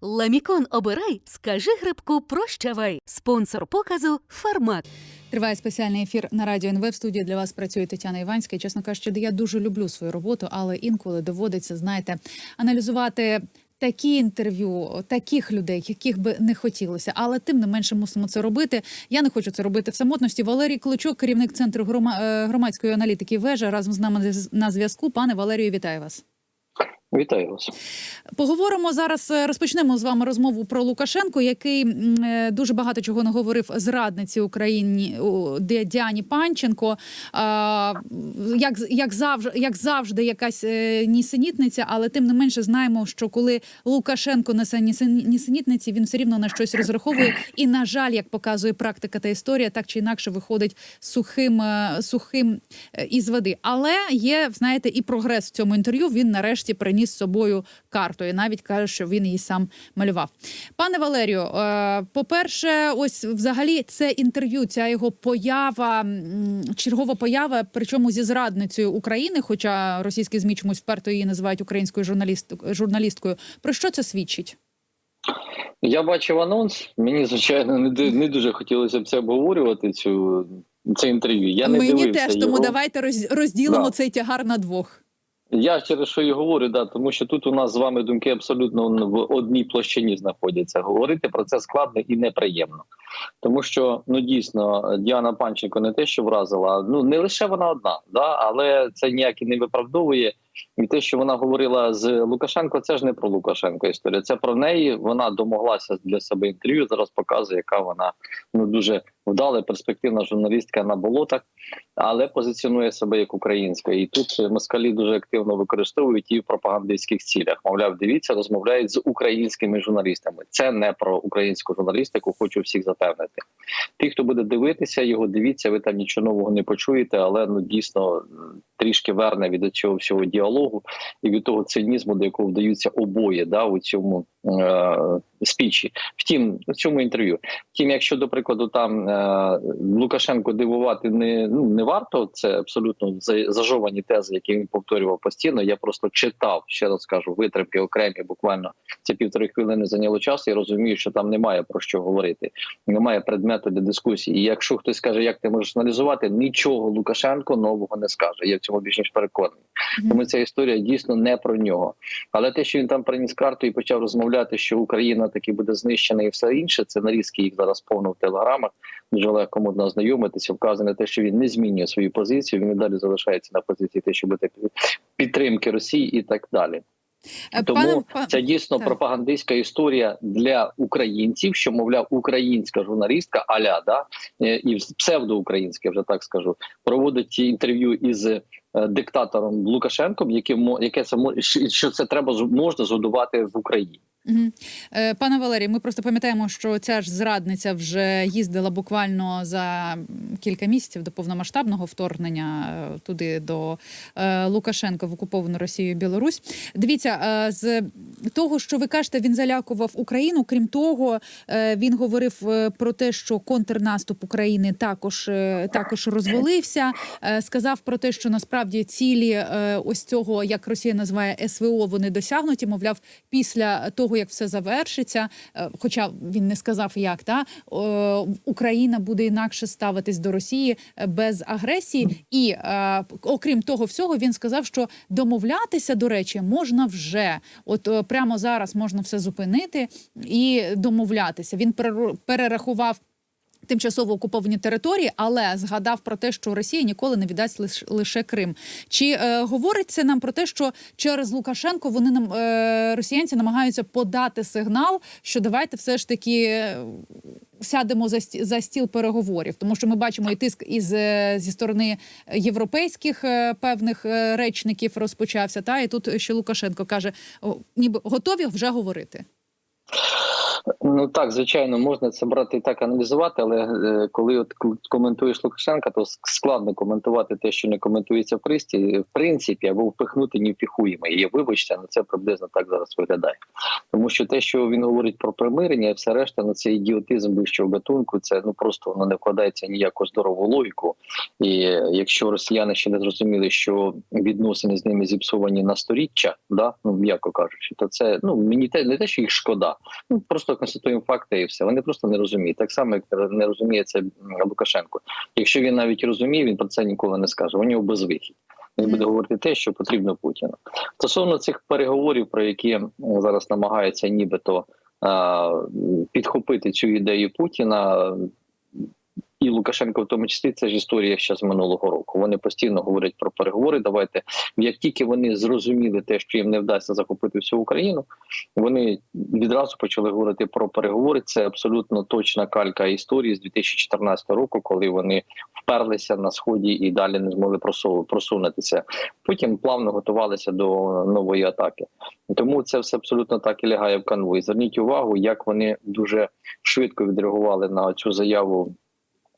Ламікон обирай, скажи грибку прощавай. Спонсор показу Фармак. Триває спеціальний ефір на радіо НВ. В студії для вас працює Тетяна Іванська. І, Чесно кажучи, я дуже люблю свою роботу, але інколи доводиться, знаєте, аналізувати. Такі інтерв'ю, таких людей, яких би не хотілося, але тим не менше мусимо це робити. Я не хочу це робити в самотності. Валерій Клочок, керівник центру е, громадської аналітики вежа, разом з нами на зв'язку. Пане Валерію, вітаю вас. Вітаю вас. Поговоримо зараз. е, Розпочнемо з вами розмову про Лукашенко, який е, дуже багато чого наговорив зрадниці Україні Діані Панченко. Як, як завжди, як завжди, якась е, нісенітниця, але тим не менше знаємо, що коли Лукашенко несе нісен- нісенітниці, він все рівно на щось розраховує. І на жаль, як показує практика та історія, так чи інакше виходить сухим, сухим із води. Але є, знаєте, і прогрес в цьому інтерв'ю. Він нарешті приніс з собою карту, і навіть каже, що він її сам малював. Пане Валерію, е, по-перше, ось взагалі це інтерв'ю, ця його поява, чергова поява, причому зі зрадницею України, хоча російські змі чомусь вперто її називають українською журналісткою. Про що це свідчить? Я бачив анонс. Мені звичайно не не дуже хотілося б це обговорювати. Цю це інтерв'ю. Я не Мені дивився теж тому його. давайте розділимо Да. цей тягар на двох. Я через що і говорю, да, тому що тут у нас з вами думки абсолютно в одній площині знаходяться. Говорити про це складно і неприємно, тому що ну дійсно Діана Панченко не те, що вразила, ну не лише вона одна, да, але це ніяк і не виправдовує. І те, що вона говорила з Лукашенко, це ж не про Лукашенко історія. Це про неї. Вона домоглася для себе інтерв'ю. Зараз показує, яка вона ну дуже вдала перспективна журналістка на болотах, але позиціонує себе як українська. І тут москалі дуже активно використовують її в пропагандистських цілях. Мовляв, дивіться, розмовляють з українськими журналістами. Це не про українську журналістику. Хочу всіх запевнити. Ті, хто буде дивитися його, дивіться, ви там нічого нового не почуєте, але ну дійсно трішки верне від цього всього діалогу і від того цинізму, до якого вдаються обоє да у цьому е- спічі. Втім, в цьому інтерв'ю. Втім, якщо до прикладу там е- Лукашенко дивувати не ну не варто, це абсолютно зажовані тези, які він повторював постійно. Я просто читав ще раз кажу витримки окремі. Буквально це півтори хвилини зайняло часу. і розумію, що там немає про що говорити, немає предмету для дискусії. І якщо хтось скаже, як ти можеш аналізувати, нічого Лукашенко нового не скаже. Я в цьому більш ніж переконаний. Тому ця історія дійсно не про нього. Але те, що він там приніс карту і почав розмовляти, що Україна таки буде знищена і все інше, це нарізки їх зараз повно в телеграмах. Дуже легко можна ознайомитися. Вказане те, що він не змінює свою позицію. Він і далі залишається на позиції, те, що буде підтримки Росії і так далі. Е, Тому пане- це дійсно так. пропагандистська історія для українців, що мовляв, українська журналістка аля да е, і псевдоукраїнська, вже так скажу, проводить інтерв'ю із диктатором Лукашенком, яким яке це що- це треба можна згодувати в Україні. Е, Пане Валерій, ми просто пам'ятаємо, що ця ж зрадниця вже їздила буквально за кілька місяців до повномасштабного вторгнення е, туди до е, Лукашенка в окуповану Росією Білорусь. Дивіться, з того, що ви кажете, він залякував Україну. Крім того, він говорив про те, що контрнаступ України також, також розвалився. Сказав про те, що насправді цілі ось цього, як Росія називає СВО, вони досягнуті. Мовляв, після того як все завершиться, е, хоча він не сказав, як та Україна буде інакше ставитись до Росії е, без агресії, і е, окрім того всього, він сказав, що домовлятися до речі можна вже. От прямо зараз можна все зупинити і домовлятися. Він перерахував. Тимчасово окуповані території, але згадав про те, що Росія ніколи не віддасть лиш, лише Крим. Чи е, говорить це нам про те, що через Лукашенко вони нам е, росіянці намагаються подати сигнал, що давайте все ж таки е, сядемо за сті- за стіл переговорів, тому що ми бачимо і тиск із е, зі сторони європейських е, певних речників розпочався. Та і тут ще Лукашенко каже, ніби готові вже говорити. Ну так, звичайно, можна це брати і так аналізувати, але е, коли от коментуєш Лукашенка, то складно коментувати те, що не коментується в присті, в принципі, або впихнути невпіхуємо. І вибачте, але це приблизно так зараз виглядає. Тому що те, що він говорить про примирення, і все решта, ну це ідіотизм вищого гатунку. Це ну просто воно не вкладається ніяку здорову логіку. І якщо росіяни ще не зрозуміли, що відносини з ними зіпсовані на сторіччя, да ну м'яко кажучи, то це ну мені те не те, що їх шкода. Ну просто констатуємо факти і все. Вони просто не розуміють. Так само, як не розуміє це Лукашенко. Якщо він навіть розуміє, він про це ніколи не скаже. У нього безвихідь. Він буде говорити те, що потрібно Путіну. Стосовно цих переговорів, про які зараз намагаються нібито підхопити цю ідею Путіна. Лукашенко, в тому числі, це ж історія ще з минулого року. Вони постійно говорять про переговори. Давайте як тільки вони зрозуміли те, що їм не вдасться захопити всю Україну, вони відразу почали говорити про переговори. Це абсолютно точна калька історії з 2014 року, коли вони вперлися на сході і далі не змогли просу- просунутися. Потім плавно готувалися до нової атаки. Тому це все абсолютно так і лягає в канву. І зверніть увагу, як вони дуже швидко відреагували на цю заяву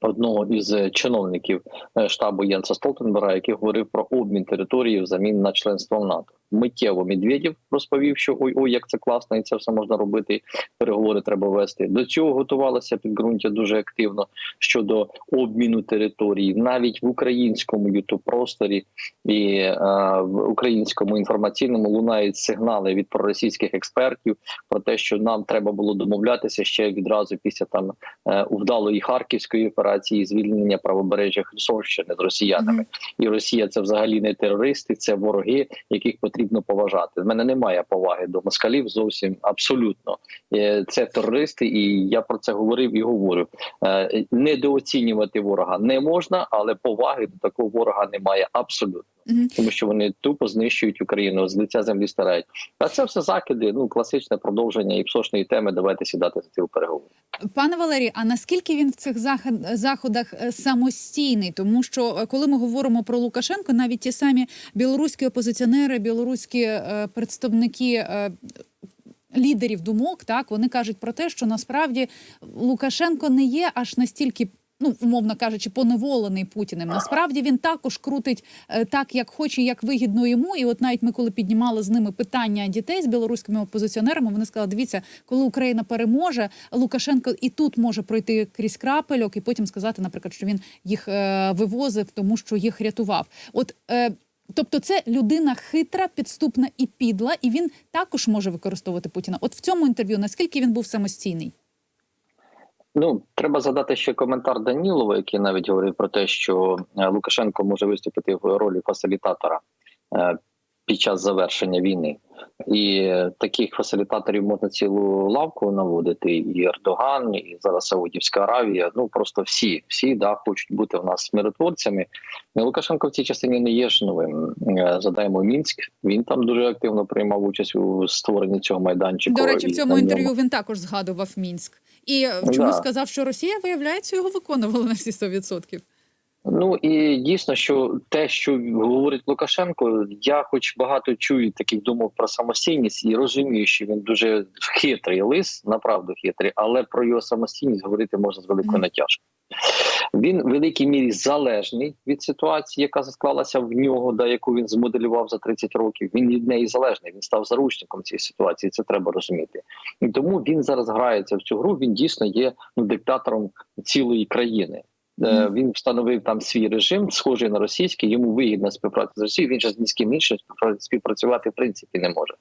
одного із е, чиновників е, штабу Єнса Столтенберга, який говорив про обмін території взамін на членство в НАТО. Миттєво Медведєв розповів, що ой, ой, як це класно, і це все можна робити. Переговори треба вести. До цього готувалося підґрунтя дуже активно щодо обміну території, навіть в українському ютуб просторі і е, в українському інформаційному лунають сигнали від проросійських експертів про те, що нам треба було домовлятися ще відразу після там е, вдалої харківської операції звільнення правобережжя Херсонщини з росіянами. І Росія це взагалі не терористи, це вороги, яких потрібно поважати. В мене немає поваги до москалів зовсім абсолютно. Е, Це терористи, і я про це говорив і говорю. Е, Недооцінювати ворога не можна, але поваги до такого ворога немає абсолютно тому що вони тупо знищують Україну з лиця землі старають. А це все закиди. Ну класичне продовження і псошної теми. Давайте сідати за ці переговори. Пане Валерій, а наскільки він в цих заход- заходах е, самостійний? Тому що коли ми говоримо про Лукашенко, навіть ті самі білоруські опозиціонери, білоруські е, представники. е, Лідерів думок, так вони кажуть про те, що насправді Лукашенко не є аж настільки, ну умовно кажучи, поневолений Путіним. Насправді він також крутить е, так, як хоче, як вигідно йому. І от навіть ми, коли піднімали з ними питання дітей з білоруськими опозиціонерами, вони сказали: дивіться, коли Україна переможе, Лукашенко і тут може пройти крізь крапельок, і потім сказати, наприклад, що він їх е, вивозив, тому що їх рятував. От е, Тобто це людина хитра, підступна і підла, і він також може використовувати Путіна. От в цьому інтерв'ю наскільки він був самостійний? Ну треба задати ще коментар Данілова, який навіть говорив про те, що е, Лукашенко може виступити в ролі фасилітатора е, під час завершення війни. І таких фасилітаторів можна цілу лавку наводити. І Ердоган, і зараз Саудівська Аравія. Ну просто всі, всі да хочуть бути в нас миротворцями. І Лукашенко в цій частині не є ж новим. Е, Задаємо Мінськ. Він там дуже активно приймав участь у створенні цього майданчику. До речі, в цьому інтерв'ю він також згадував Мінськ. І е, чому Да. сказав, що Росія, виявляється, його виконувала на всі 100%. Ну і дійсно, що те, що говорить Лукашенко, я хоч багато чую таких думок про самостійність і розумію, що він дуже хитрий лис, направду хитрий, але про його самостійність говорити можна з великою натяжкою. Він в великій мірі залежний від ситуації, яка склалася в нього, да яку він змоделював за 30 років. Він від неї залежний. Він став заручником цієї ситуації. Це треба розуміти. І тому він зараз грається в цю гру. Він дійсно є ну диктатором цілої країни. Е. Він встановив там свій режим, схожий на російський. Йому вигідна співпраця з Росією. Він же з ні іншим співпра- співпрацювати в принципі не може.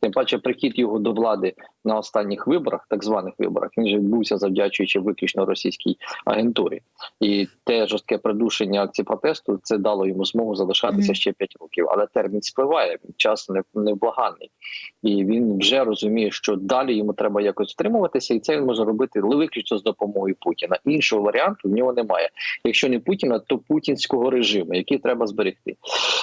Тим паче, прихід його до влади на останніх виборах, так званих виборах, він же відбувся завдячуючи виключно російській агентурі. І те жорстке придушення акції протесту це дало йому змогу залишатися Мгм. ще 5 років. Але термін спливає, час не- невблаганний. І він вже розуміє, що далі йому треба якось втримуватися, і це він може робити виключно з допомогою Путіна. Іншого варіанту в нього немає. Якщо не Путіна, то путінського режиму, який треба зберегти.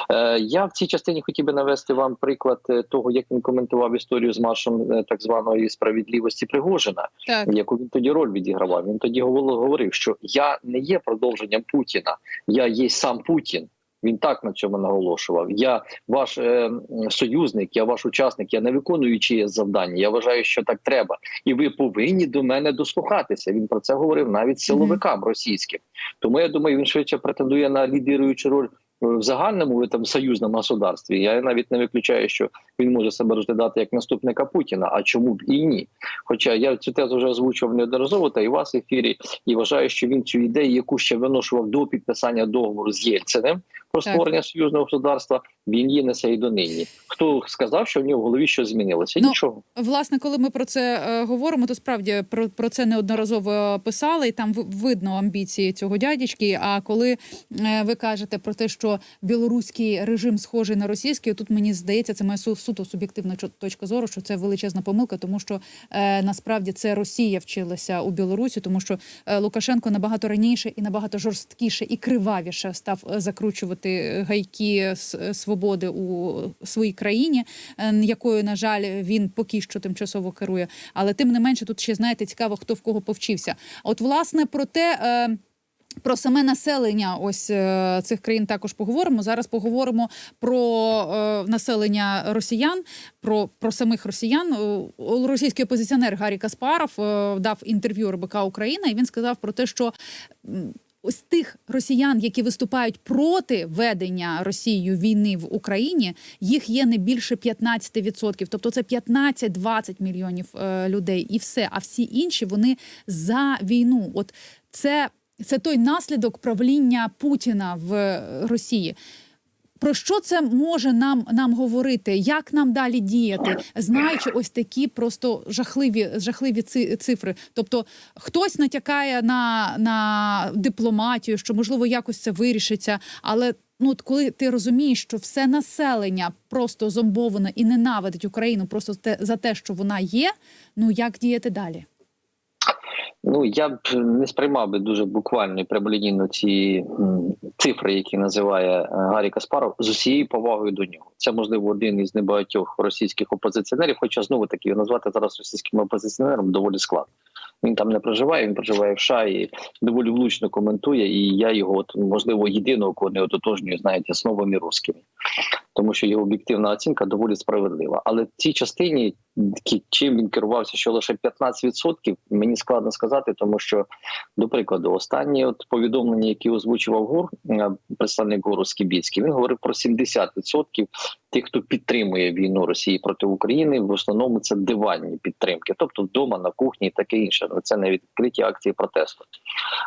Е, я в цій частині хотів би навести вам приклад е, того, як він коментував історію з маршем е, так званої справедливості Пригожина Так, яку він тоді роль відігравав. Він тоді говорив, що я не є продовженням Путіна, я є сам Путін. Він так на цьому наголошував. Я ваш е, союзник, я ваш учасник. Я не виконую чиєсь завдання. Я вважаю, що так треба, і ви повинні до мене дослухатися. Він про це говорив навіть силовикам російським. Тому я думаю, він швидше претендує на лідируючу роль. е, В загальному там союзному государстві я навіть не виключаю, що він може себе розглядати як наступника Путіна. А чому б і ні? Хоча я цю тезу вже озвучував неодноразово, та і у вас в ефірі, і вважаю, що він цю ідею, яку ще виношував до підписання договору з Єльциним про Так. створення союзного государства, він її несе і донині. Хто сказав, що в нього в голові щось змінилося? Ну, Нічого. Власне, коли ми про це е, говоримо, то справді про, про це неодноразово писали, і там видно амбіції цього дядечки. А коли е, ви кажете про те, що білоруський режим схожий на російський, тут мені здається, це моя су- суто суб'єктивна точка зору, що це величезна помилка, тому що е, насправді це Росія вчилася у Білорусі, тому що е, Лукашенко набагато раніше і набагато жорсткіше і кривавіше став е, закручувати гайки свободи у своїй країні, е, якою, на жаль, він поки що тимчасово керує. Але тим не менше, тут ще знаєте, цікаво, хто в кого повчився. От, власне, про те. е, Про саме населення ось е, цих країн також поговоримо. Зараз поговоримо про населення росіян, про, про самих росіян. Російський опозиціонер Гаррі Каспаров дав інтерв'ю РБК Україна, і він сказав про те, що ось тих росіян, які виступають проти ведення Росією війни в Україні, їх є не більше 15%. Тобто це 15-20 мільйонів е, людей, і все. А всі інші вони за війну. От це, це той наслідок правління Путіна в е, Росії. Про що це може нам, нам говорити? Як нам далі діяти, знаючи ось такі просто жахливі, жахливі ци- цифри? Тобто хтось натякає на, на дипломатію, що можливо якось це вирішиться, але. Ну, от коли ти розумієш, що все населення просто зомбовано і ненавидить Україну просто за те, що вона є, ну як діяти далі? Ну я б не сприймав би дуже буквально і прямолінійно ці цифри, які називає е, Гаррі Каспаров, з усією повагою до нього. Це можливо один із небагатьох російських опозиціонерів. Хоча знову таки його назвати зараз російським опозиціонером доволі складно. Він там не проживає, він проживає в США і доволі влучно коментує. І я його, от можливо, єдиного кого не ототожнюю, знаєте, з новими русскими. Тому що його об'єктивна оцінка доволі справедлива. Але в цій частині чим він керувався, що лише 15%, мені складно сказати, тому що, до прикладу, останні от повідомлення, які озвучував ГУР, е, представник ГУРу Скібіцький, він говорив про 70% тих, хто підтримує війну Росії проти України. В основному це диванні підтримки, тобто вдома на кухні і таке інше. Це не відкриті акції протесту.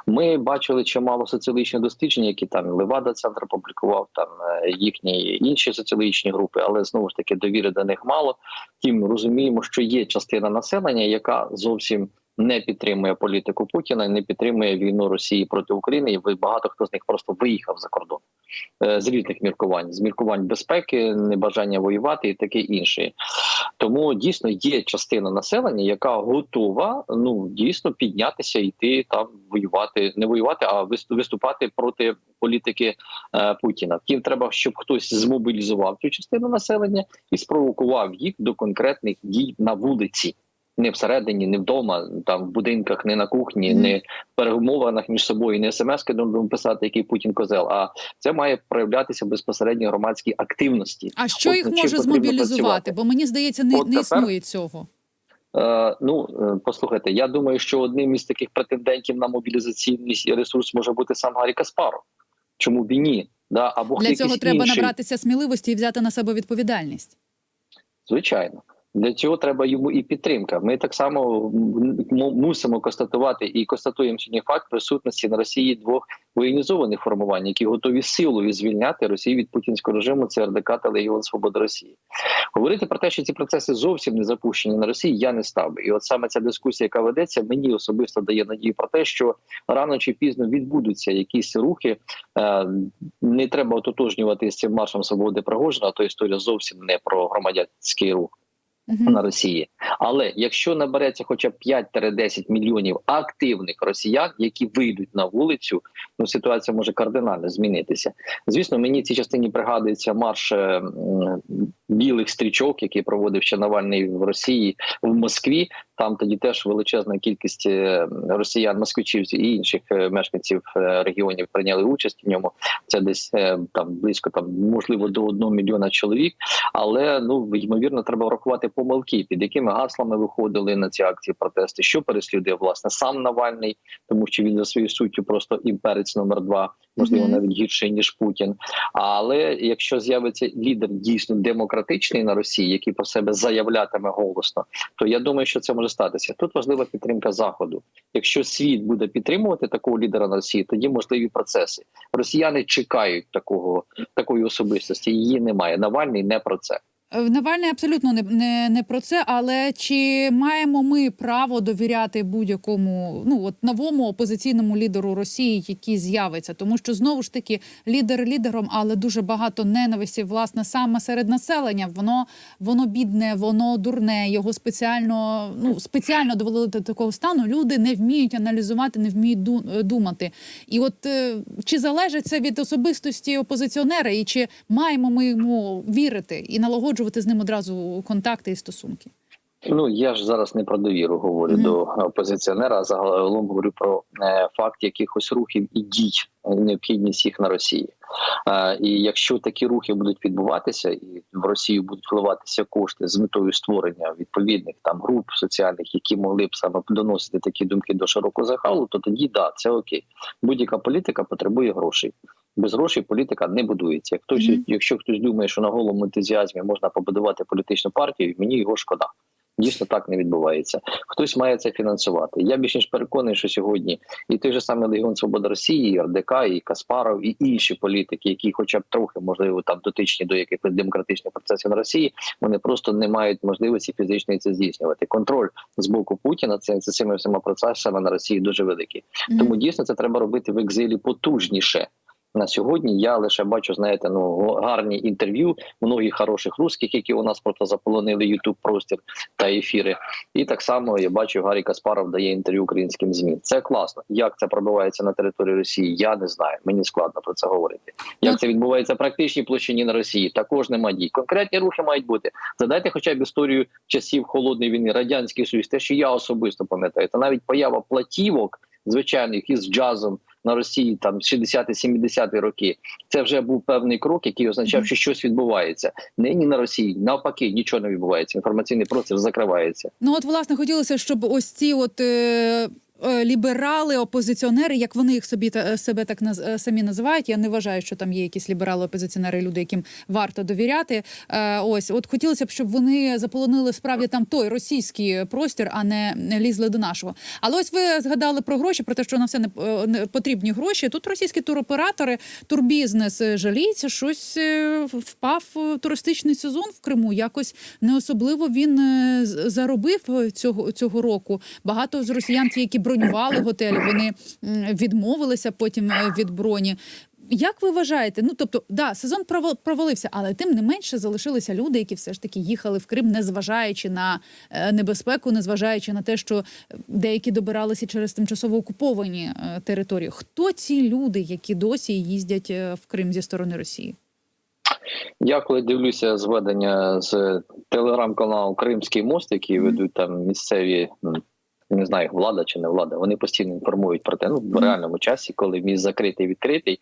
Ми бачили чимало соціологічних досліджень, які там Левада центр публікував, там е, їхні інші соціологічні групи, але знову ж таки довіри до них мало. Тим розуміємо, що є частина населення, яка зовсім не підтримує політику Путіна, не підтримує війну Росії проти України. І багато хто з них просто виїхав за кордон е, з різних міркувань, з міркувань безпеки, небажання воювати і таке інше. Тому дійсно є частина населення, яка готова ну дійсно піднятися, йти там воювати, не воювати, а вис- виступати проти політики е, Путіна. Втім, треба, щоб хтось змобілізував цю частину населення і спровокував їх до конкретних дій на вулиці. Не всередині, не вдома, там в будинках, не на кухні, Мгм. не в перемовинах між собою, не смс-ки будемо писати, який Путін козел. А це має проявлятися безпосередньо громадській активності. А що От їх може змобілізувати? працювати. Бо мені здається, не, От не тепер- існує цього. Е, ну е, послухайте, я думаю, що одним із таких претендентів на мобілізаційний ресурс може бути сам Гаррі Каспаров. Чому б і ні? Да, або Для цього треба інший. набратися сміливості і взяти на себе відповідальність. Звичайно. Для цього треба йому і підтримка. Ми так само мусимо констатувати і констатуємо сьогодні факт присутності на Росії двох воєнізованих формувань, які готові силою звільняти Росію від путінського режиму. Це РДК та Легіон Свободи Росії. Говорити про те, що ці процеси зовсім не запущені на Росії, я не став би. І от саме ця дискусія, яка ведеться, мені особисто дає надію про те, що рано чи пізно відбудуться якісь рухи. Е, Не треба ототожнювати з цим маршем свободи Пригожина, то історія зовсім не про громадянський рух Мгм. на Росії. Але якщо набереться хоча б 5-10 мільйонів активних росіян, які вийдуть на вулицю, ну ситуація може кардинально змінитися. Звісно, мені в цій частині пригадується марш е, білих стрічок, який проводив ще Навальний в Росії в Москві. Там тоді теж величезна кількість е, росіян, москвичів і інших е, мешканців е, регіонів прийняли участь в ньому. Це десь там близько там можливо до одного мільйона чоловік. Але ну ймовірно, треба врахувати помилки, під якими гаслами виходили на ці акції протести, що переслідує власне сам Навальний, тому що він за своєю суттю просто імперець номер два, можливо, навіть гірший ніж Путін. Але якщо з'явиться лідер дійсно демократичний на Росії, який про себе заявлятиме голосно, то я думаю, що це може статися. Тут важлива підтримка заходу. Якщо світ буде підтримувати такого лідера на Росії, тоді можливі процеси. Росіяни чекають такого такої особистості. Її немає. Навальний не про це. Е, Навальний абсолютно не, не, не про це, але чи маємо ми право довіряти будь-якому ну от новому опозиційному лідеру Росії, який з'явиться? Тому що знову ж таки лідер лідером, але дуже багато ненависті, власне, саме серед населення. Воно воно бідне, воно дурне. Його спеціально ну спеціально довели до такого стану. Люди не вміють аналізувати, не вміють ду- думати. І от е, чи залежить це від особистості опозиціонера, і чи маємо ми йому вірити і налагоджувати з ним одразу контакти і стосунки? Ну я ж зараз не про довіру говорю Мгм. до опозиціонера, а загалом говорю про е, факт якихось рухів і дій, е, необхідність їх на Росії. Е, і якщо такі рухи будуть відбуватися, і в Росію будуть вливатися кошти з метою створення відповідних там груп соціальних, які могли б саме доносити такі думки до широкого загалу, то тоді да, це окей. Будь-яка політика потребує грошей. Без грошей політика не будується. Як хтось, Мгм. якщо хтось думає, що на голому ентузіазмі можна побудувати політичну партію, мені його шкода. Дійсно так не відбувається. Хтось має це фінансувати. Я більш ніж переконаний, що сьогодні і той же самий Легіон Свобода Росії, і РДК, і Каспаров, і інші політики, які, хоча б трохи можливо там дотичні до якихось демократичних процесів на Росії, вони просто не мають можливості фізичної це здійснювати. Контроль з боку Путіна це цими всіма процесами на Росії дуже великий. Тому дійсно це треба робити в екзилі потужніше. На сьогодні я лише бачу, знаєте, ну гарні інтерв'ю многих хороших русських, які у нас просто заполонили Ютуб простір та ефіри. І так само я бачу, Гаррі Каспаров дає інтерв'ю українським змі. Це класно. Як це пробивається на території Росії? Я не знаю. Мені складно про це говорити. Як Ну, це відбувається в практичній площині на Росії? Також нема дій. Конкретні рухи мають бути. Задайте хоча б історію часів холодної війни, радянський союз, те, що я особисто пам'ятаю, та навіть поява платівок звичайних із джазом на Росії там 60-70 роки. Це вже був певний крок, який означав, що щось відбувається. Нині на Росії навпаки нічого не відбувається. Інформаційний простір закривається. Ну от власне хотілося, щоб ось ці от. Е... е, Ліберали, опозиціонери, як вони їх собі та себе так наз, е, самі називають. Я не вважаю, що там є якісь ліберали, опозиціонери, люди, яким варто довіряти. Е, ось, от хотілося б, щоб вони заполонили справді там той російський простір, а не лізли до нашого. Але ось ви згадали про гроші, про те, що на все не, е, потрібні гроші. Тут російські туроператори, турбізнес е, жаліється, щось е, впав е, туристичний сезон в Криму. Якось не особливо він е, заробив е, цього цього року. Багато з росіян, ті, які бронювали готелі, вони відмовилися потім е, від броні. Як ви вважаєте? Ну тобто, да, сезон провал- провалився, але тим не менше залишилися люди, які все ж таки їхали в Крим, незважаючи на е, небезпеку, незважаючи на те, що деякі добиралися через тимчасово окуповані е, території. Хто ці люди, які досі їздять в Крим зі сторони Росії? Я коли дивлюся зведення з телеграм-каналу Кримський мост, Мгм. ведуть там місцеві. Не знаю, влада чи не влада. Вони постійно інформують про те, ну в реальному часі, коли міст закритий, відкритий,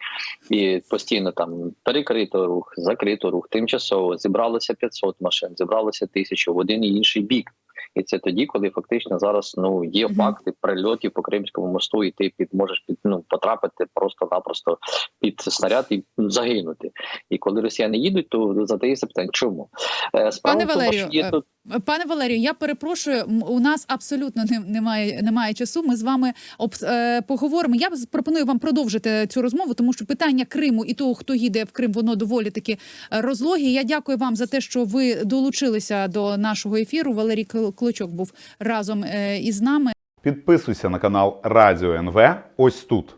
і постійно там перекрито рух, закрито рух, тимчасово зібралося 500 машин, зібралося тисячу в один і інший бік. І це тоді, коли фактично зараз ну є факти прильотів по Кримському мосту, і ти під можеш під ну потрапити просто-напросто під снаряд і ну, загинути. І коли росіяни їдуть, то задається питання, чому Е, справа Пане Валерію, є е, тут Пане Валерію, я перепрошую. У нас абсолютно немає, немає часу. Ми з вами об, е, поговоримо. Я пропоную вам продовжити цю розмову, тому що питання Криму і того, хто їде в Крим, воно доволі таки е, розлогі. Я дякую вам за те, що ви долучилися до нашого ефіру. Валерій Кл- Клочок був разом е, із нами. Підписуйся на канал Радіо НВ ось тут.